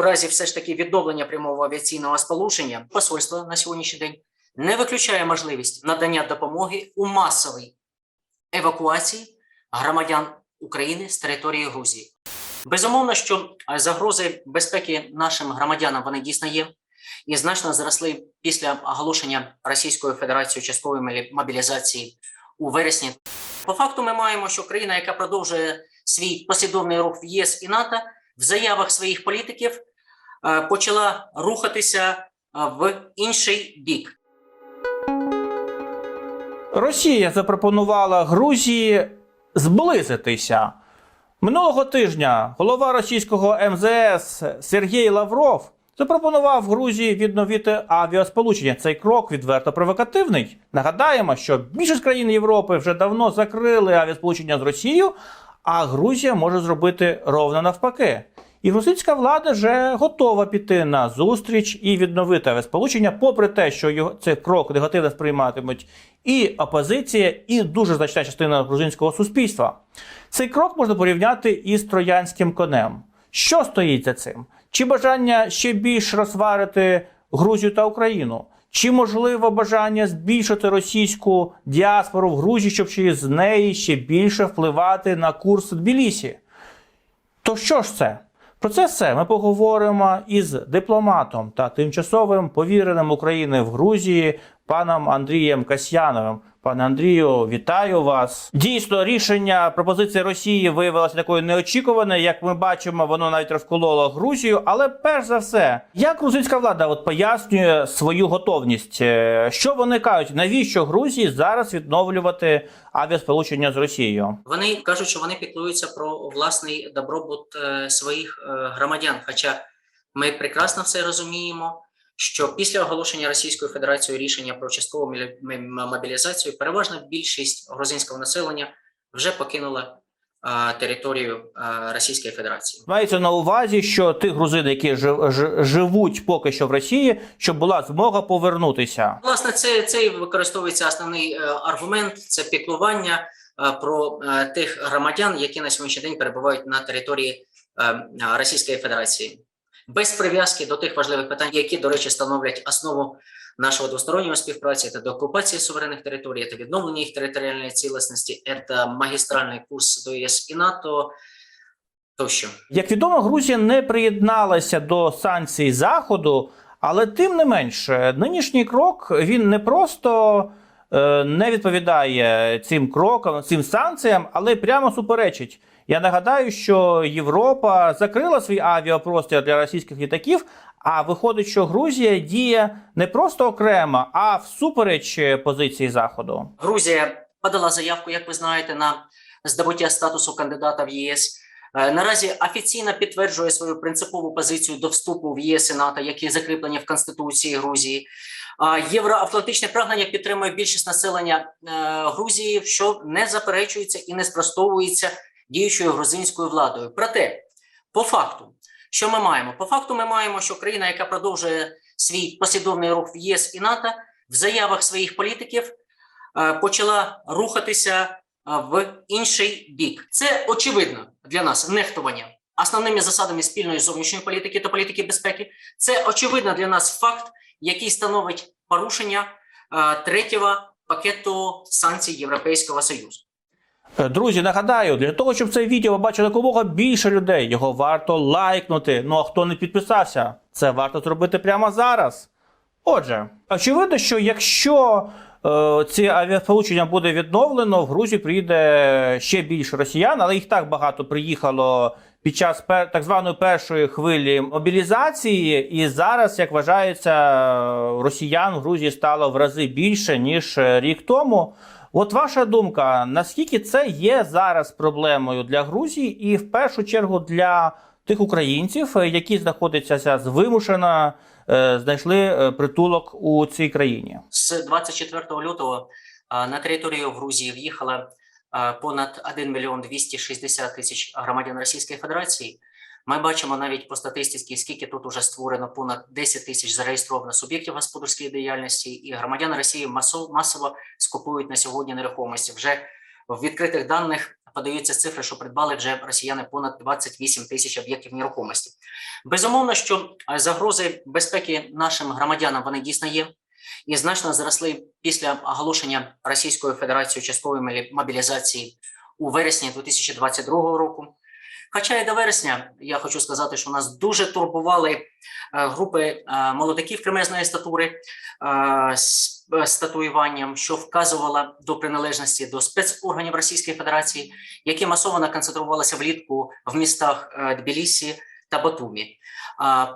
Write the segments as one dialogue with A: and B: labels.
A: У разі все ж таки відновлення прямого авіаційного сполучення посольство на сьогоднішній день не виключає можливість надання допомоги у масовій евакуації громадян України з території Грузії. Безумовно, що е, загрози безпеки нашим громадянам вони дійсно є і значно зросли після оголошення Російською Федерацією часткової мобілізації у вересні. По факту, ми маємо, що країна, яка продовжує свій послідовний рух в ЄС і НАТО, в заявах своїх політиків почала рухатися е, в інший бік.
B: Росія запропонувала Грузії зблизитися. Минулого тижня голова російського МЗС Сергій Лавров запропонував Грузії відновити авіасполучення. Цей крок відверто провокативний. Нагадаємо, що більшість країн Європи вже давно закрили авіасполучення з Росією, а Грузія може зробити ровно навпаки. І грузинська влада вже готова піти на зустріч і відновити авіасполучення, попри те, що його цей крок негативно сприйматимуть і опозиція, і дуже значна частина грузинського суспільства. Цей крок можна порівняти із троянським конем. Що стоїть за цим? Чи бажання ще більш розварити Грузію та Україну? Чи можливо бажання збільшити російську діаспору в Грузії, щоб через неї ще більше впливати на курс Тбілісі? То що ж це? Про це все ми поговоримо із дипломатом та тимчасовим повіреним України в Грузії паном Андрієм Касьяновим. Пане Андрію, вітаю вас. Дійсно, рішення пропозиції Росії виявилося такою неочікуваною. Як ми бачимо, воно навіть розкололо Грузію. Але перш за все, як грузинська влада от пояснює свою готовність? Е, Що вони кажуть, навіщо Грузії зараз відновлювати авіасполучення з Росією?
A: Вони кажуть, що вони піклуються про власний добробут е, своїх е, громадян. Хоча ми прекрасно все розуміємо, що після оголошення Російською Федерацією рішення про часткову мобілізацію переважна більшість грузинського населення вже покинула територію Російської Федерації.
B: Мається на увазі, що тих грузин, які ж- живуть поки що в Росії, щоб була змога повернутися.
A: Власне, це, це і використовується основний е, аргумент це піклування е, про е, тих громадян, які на сьогоднішній день перебувають на території Російської Федерації, без прив'язки до тих важливих питань, які, до речі, становлять основу нашого двосторонньої співпраці та до окупації суверенних територій, та відновлення їх територіальної цілісності, це магістральний курс до ЄС і НАТО тощо.
B: Як відомо, Грузія не приєдналася до санкцій Заходу, але тим не менше, нинішній крок він не просто е, не відповідає цим крокам, цим санкціям, але прямо суперечить. Я нагадаю, що Європа закрила свій авіапростір для російських літаків. А виходить, що Грузія діє не просто окремо, а всупереч позиції Заходу.
A: Грузія подала заявку, як ви знаєте, на здобуття статусу кандидата в ЄС. Е, Наразі офіційно підтверджує свою принципову позицію до вступу в ЄС і НАТО, які закріплені в Конституції Грузії. Євроатлантичне прагнення підтримує більшість населення е, Грузії, що не заперечується і не спростовується діючою грузинською владою. Проте, по факту, що ми маємо? По факту, ми маємо, що країна, яка продовжує свій послідовний рух в ЄС і НАТО, в заявах своїх політиків е, почала рухатися е, в інший бік. Це очевидно для нас нехтування основними засадами спільної зовнішньої політики та політики безпеки. Це очевидно для нас факт, який становить порушення е, третього пакету санкцій Європейського Союзу.
B: Е, Друзі, нагадаю, для того, щоб це відео побачило якомога більше людей, його варто лайкнути. Ну а хто не підписався, це варто зробити прямо зараз. Отже, очевидно, що якщо е, ці авіасполучення буде відновлено, в Грузію приїде ще більше росіян, але їх так багато приїхало під час пер, так званої першої хвилі мобілізації. І зараз, як вважається, росіян в Грузії стало в рази більше ніж е, рік тому. От ваша думка, наскільки це є зараз проблемою для Грузії, і в першу чергу для тих українців, е, які знаходяться зараз вимушено е, знайшли е, притулок у цій країні?
A: З 24 лютого на територію Грузії в'їхало понад 1 мільйон 260 тисяч громадян Російської Федерації. Ми бачимо навіть по статистиці, скільки тут уже створено понад 10 тисяч зареєстровано суб'єктів господарської діяльності, і громадяни Росії масово, масово скупують на сьогодні нерухомості. Вже в відкритих даних подаються цифри, що придбали вже росіяни понад 28 тисяч об'єктів нерухомості. Безумовно, що е, загрози безпеки нашим громадянам вони дійсно є і значно зросли після оголошення Російською Федерацією часткової мобі- мобілізації у вересні 2022 року. Хоча і до вересня я хочу сказати, що нас дуже турбували е, групи е, молодиків кремезної статури е, з е, з татуюванням, що вказувала до приналежності до спецорганів Російської Федерації, які масово концентрувалися влітку в містах Тбілісі та Батумі.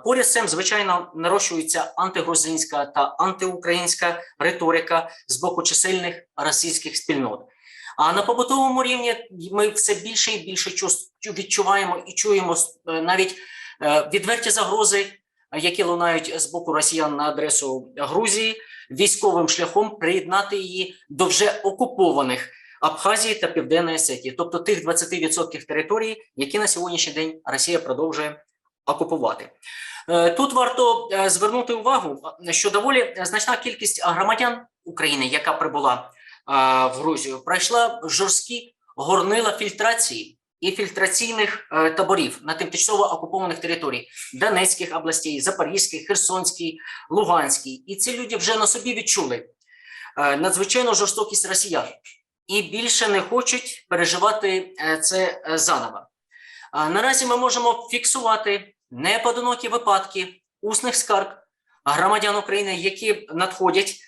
A: Поряд з цим, звичайно, нарощується антигрузинська та антиукраїнська риторика з боку чисельних російських спільнот. А на побутовому рівні ми все більше і більше відчуваємо і чуємо е, навіть е, відверті загрози, які лунають з боку росіян на адресу Грузії, військовим шляхом приєднати її до вже окупованих Абхазії та Південної Осетії, тобто тих 20% території, які на сьогоднішній день Росія продовжує окупувати. Е, Тут варто звернути увагу, що доволі значна кількість громадян України, яка прибула в Грузію, пройшла жорсткі горнила фільтрації і фільтраційних е, таборів на тимчасово окупованих територіях Донецьких областей, Запорізьких, Херсонській, Луганській. І ці люди вже на собі відчули е, надзвичайну жорстокість росіян і більше не хочуть переживати е, це заново. Наразі ми можемо фіксувати непоодинокі випадки усних скарг громадян України, які надходять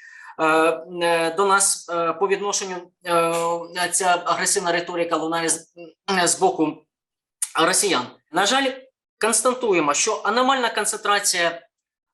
A: до нас е, по відношенню е, ця агресивна риторика лунає з, е, боку росіян. На жаль, констатуємо, що аномальна концентрація е,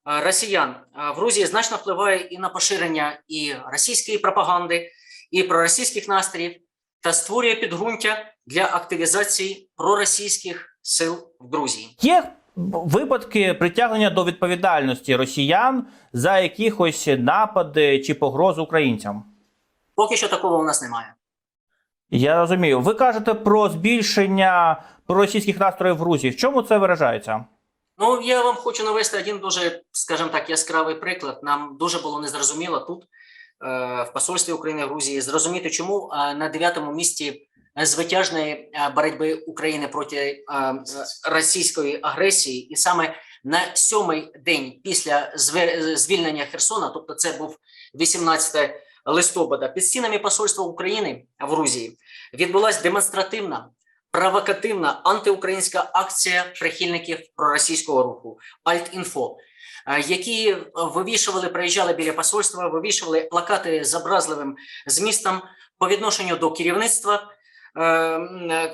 A: росіян е, в Грузії значно впливає і на поширення і російської пропаганди, і проросійських настроїв та створює підґрунтя для активізації проросійських сил в Грузії.
B: Є випадки притягнення до відповідальності росіян за якихось напади чи погрози українцям.
A: Поки що такого у нас немає.
B: Я розумію. Ви кажете про збільшення проросійських настроїв в Грузії. В чому це виражається?
A: Ну, я вам хочу навести один дуже, скажімо так, яскравий приклад. Нам дуже було незрозуміло тут, е, в посольстві України в Грузії, зрозуміти, чому на дев'ятому місці звитяжної е, боротьби України проти е, російської агресії, і саме на сьомий день після звільнення Херсона, тобто це був 18 листопада, під стінами посольства України в Грузії відбулася демонстративна провокативна антиукраїнська акція прихильників проросійського руху Альтінфо, е, які вивішували, приїжджали біля посольства, вивішували плакати з образливим змістом по відношенню до керівництва,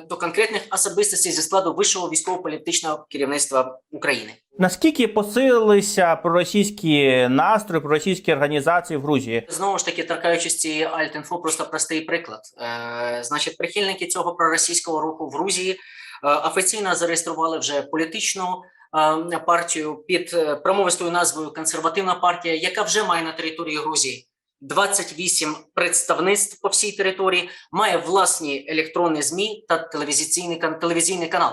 A: до конкретних особистостей зі складу вищого військово-політичного керівництва України.
B: Наскільки посилилися проросійські настрої, проросійські організації в Грузії?
A: Знову ж таки, торкаючись цієї Альтінфо, просто простий приклад. Е, значить, прихильники цього проросійського руху в Грузії е, офіційно зареєстрували вже політичну е, партію під е, промовистою назвою Консервативна партія, яка вже має на території Грузії 28 представництв по всій території, має власні електронні змі та телевізійний, телевізійний канал,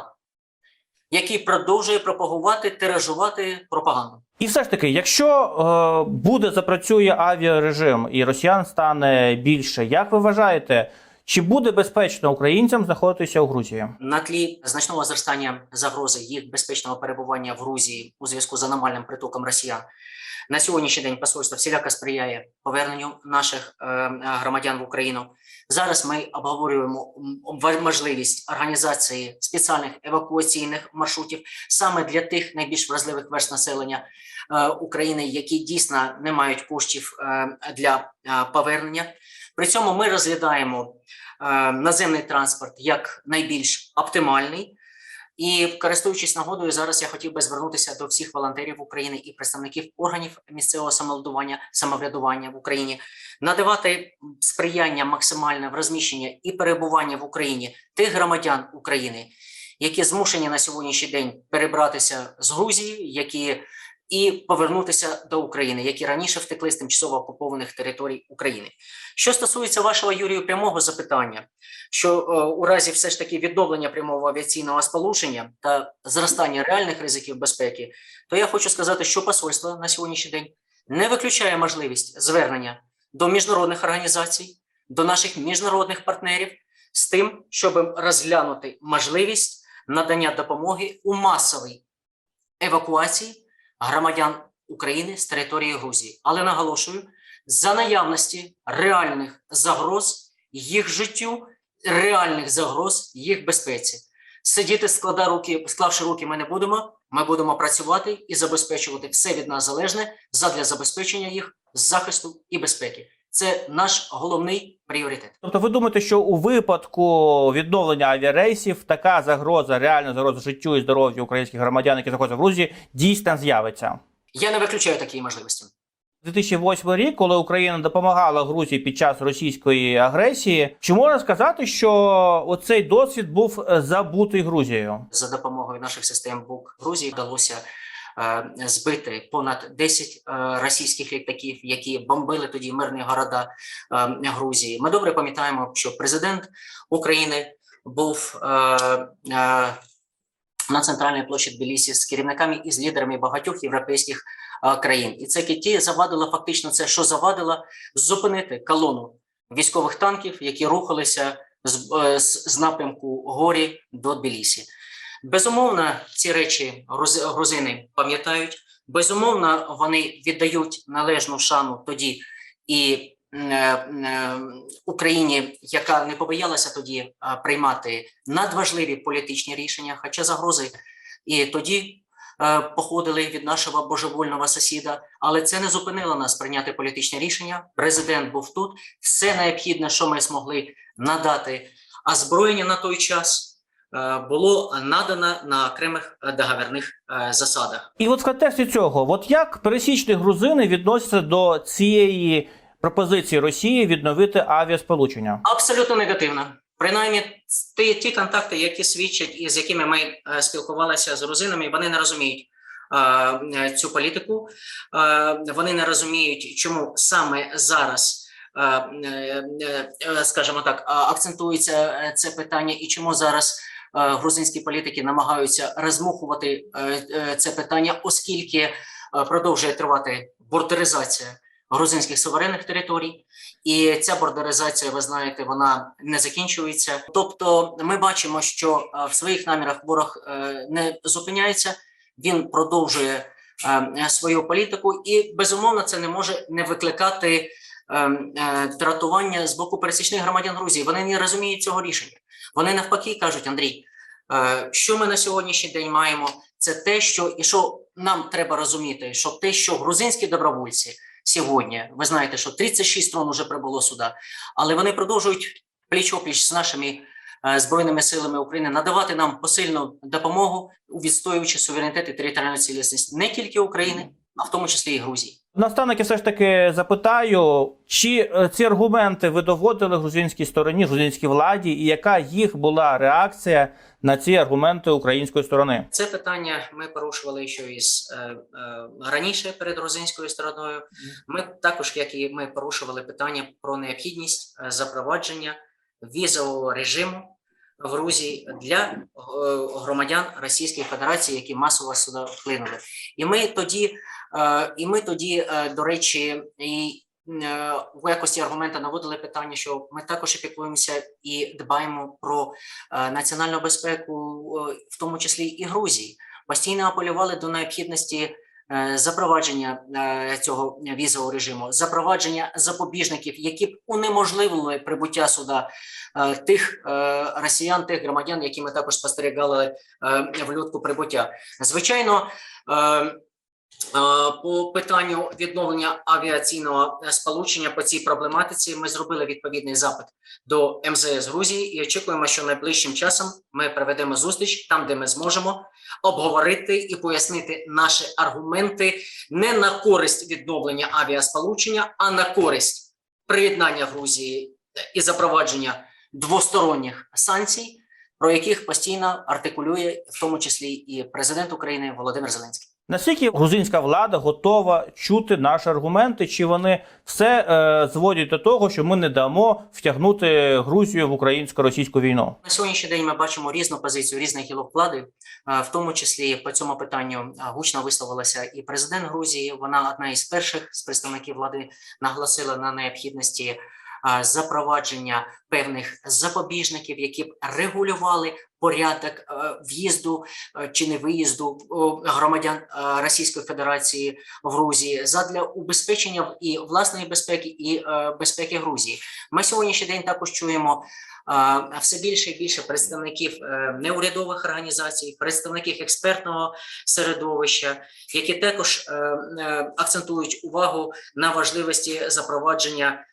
A: який продовжує пропагувати, тиражувати пропаганду.
B: І все ж таки, якщо е, буде запрацює авіарежим і росіян стане більше, як ви вважаєте, чи буде безпечно українцям знаходитися у Грузії?
A: На тлі значного зростання загрози їх безпечного перебування в Грузії у зв'язку з аномальним притоком росіян на сьогоднішній день посольство всіляко сприяє поверненню наших е, громадян в Україну. Зараз ми обговорюємо можливість організації спеціальних евакуаційних маршрутів саме для тих найбільш вразливих верст населення е, України, які дійсно не мають коштів е, для повернення. При цьому ми розглядаємо е, наземний транспорт як найбільш оптимальний. І користуючись нагодою, зараз я хотів би звернутися до всіх волонтерів України і представників органів місцевого самоврядування, самоврядування в Україні, надавати сприяння максимальне в розміщенні і перебування в Україні тих громадян України, які змушені на сьогоднішній день перебратися з Грузії, які і повернутися до України, які раніше втекли з тимчасово окупованих територій України. Що стосується вашого Юрію прямого запитання, що е, у разі все ж таки відновлення прямого авіаційного сполучення та зростання реальних ризиків безпеки, то я хочу сказати, що посольство на сьогоднішній день не виключає можливість звернення до міжнародних організацій, до наших міжнародних партнерів з тим, щоб розглянути можливість надання допомоги у масовій евакуації громадян України з території Грузії. Але наголошую, за наявності реальних загроз їх життю, реальних загроз їх безпеці. Сидіти, склада руки, склавши руки, ми не будемо. Ми будемо працювати і забезпечувати все від нас залежне задля забезпечення їх захисту і безпеки. Це наш головний пріоритет.
B: Тобто, ви думаєте, що у випадку відновлення авіарейсів така загроза, реальна загроза життю і здоров'ю українських громадян, які знаходяться в Грузії, дійсно з'явиться?
A: Я не виключаю такі можливості.
B: 2008 рік, коли Україна допомагала Грузії під час російської агресії, чи можна сказати, що оцей досвід був е, забутий Грузією?
A: За допомогою наших систем БУК Грузії вдалося збити понад 10 е, російських літаків, які бомбили тоді мирні города е, Грузії. Ми добре пам'ятаємо, що президент України був е, е, на центральній площі Тбілісі з керівниками і з лідерами багатьох європейських е, країн. І це Киті завадило фактично це, що завадило зупинити колону військових танків, які рухалися з, е, з, з напрямку горі до Тбілісі. Безумовно, ці речі грузини пам'ятають. Безумовно, вони віддають належну шану тоді і е, е, Україні, яка не побоялася тоді е, приймати надважливі політичні рішення, хоча загрози і тоді походили від нашого божевольного сусіда, але це не зупинило нас прийняти політичне рішення. Президент був тут. Все необхідне, що ми змогли надати, озброєння на той час було надано на окремих е, договірних е, засадах.
B: І от в контексті цього, от як пересічні грузини відносяться до цієї пропозиції Росії відновити авіасполучення?
A: Абсолютно негативно. Принаймні, ті, ті контакти, які свідчать і з якими ми е, спілкувалися з грузинами, вони не розуміють е, цю політику. Е, вони не розуміють, чому саме зараз, е, е, е, скажімо так, акцентується е, це питання, і чому зараз е, грузинські політики намагаються розмухувати е, е, це питання, оскільки е, продовжує тривати бордеризація грузинських суверенних територій. І ця бордеризація, ви знаєте, вона не закінчується. Тобто, ми бачимо, що е, в своїх намірах ворог е, не зупиняється, він продовжує е, свою політику, і безумовно це не може не викликати е, е, з боку пересічних громадян Грузії. Вони не розуміють цього рішення. Вони навпаки кажуть, Андрій, е, що ми на сьогоднішній день маємо, це те, що і що нам треба розуміти, що те, що грузинські добровольці сьогодні. Ви знаєте, що 36 трон уже прибуло сюди, але вони продовжують пліч-опліч з нашими е, збройними силами України надавати нам посильну допомогу у відстоюючи суверенітет і територіальну цілісність не тільки України, а в тому числі і Грузії.
B: Наостанок я все ж таки запитаю, чи е, ці аргументи ви доводили грузинській стороні, грузинській владі, і яка їх була реакція на ці аргументи української сторони?
A: Це питання ми порушували ще із е, е, раніше перед грузинською стороною. Ми також, як і ми порушували питання про необхідність е, запровадження візового режиму Грузії для е, громадян Російської Федерації, які масово сюди вплинули. І ми тоді, е, і ми тоді, е, до речі, і в якості аргумента наводили питання, що ми також опікуємося і дбаємо про національну безпеку, в тому числі і Грузії. Постійно апелювали до необхідності запровадження е, цього візового режиму, запровадження запобіжників, які б унеможливили прибуття сюди е, тих е, росіян, тих громадян, які ми також спостерігали е, влітку прибуття. Звичайно. Е, Е, По питанню відновлення авіаційного е, сполучення по цій проблематиці ми зробили відповідний запит до МЗС Грузії і очікуємо, що найближчим часом ми проведемо зустріч там, де ми зможемо обговорити і пояснити наші аргументи не на користь відновлення авіасполучення, а на користь приєднання Грузії і запровадження двосторонніх санкцій, про яких постійно артикулює в тому числі і президент України Володимир Зеленський.
B: Наскільки грузинська влада готова чути наші аргументи, чи вони все е, зводять до того, що ми не дамо втягнути Грузію в українсько-російську війну?
A: На сьогоднішній день ми бачимо різну позицію різних гілок влади, е, в тому числі по цьому питанню е, гучно висловилася і президент Грузії. Вона одна із перших з представників влади наголосила на необхідності запровадження певних запобіжників, які б регулювали порядок е, в'їзду е, чи не виїзду громадян е, Російської Федерації в Грузії задля убезпечення і власної безпеки, і безпеки Грузії. Ми сьогоднішній день також чуємо все більше і більше представників неурядових організацій, представників експертного середовища, які також акцентують увагу на важливості запровадження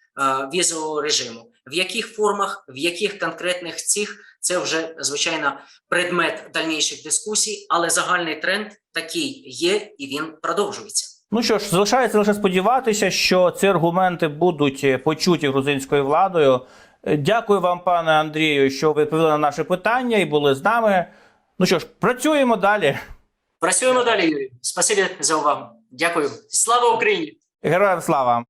A: візового режиму. В яких формах, в яких конкретних цих це вже звичайно предмет дальніших дискусій, але загальний тренд такий є і він продовжується.
B: Ну що ж, залишається лише сподіватися, що ці аргументи будуть е, почуті грузинською владою. Е, Дякую вам, пане Андрію, що ви відповіли на наше питання і були з нами. Ну що ж, працюємо далі.
A: Працюємо далі, Юрій. Спасибі за увагу. Дякую. Слава Україні!
B: Героям слава!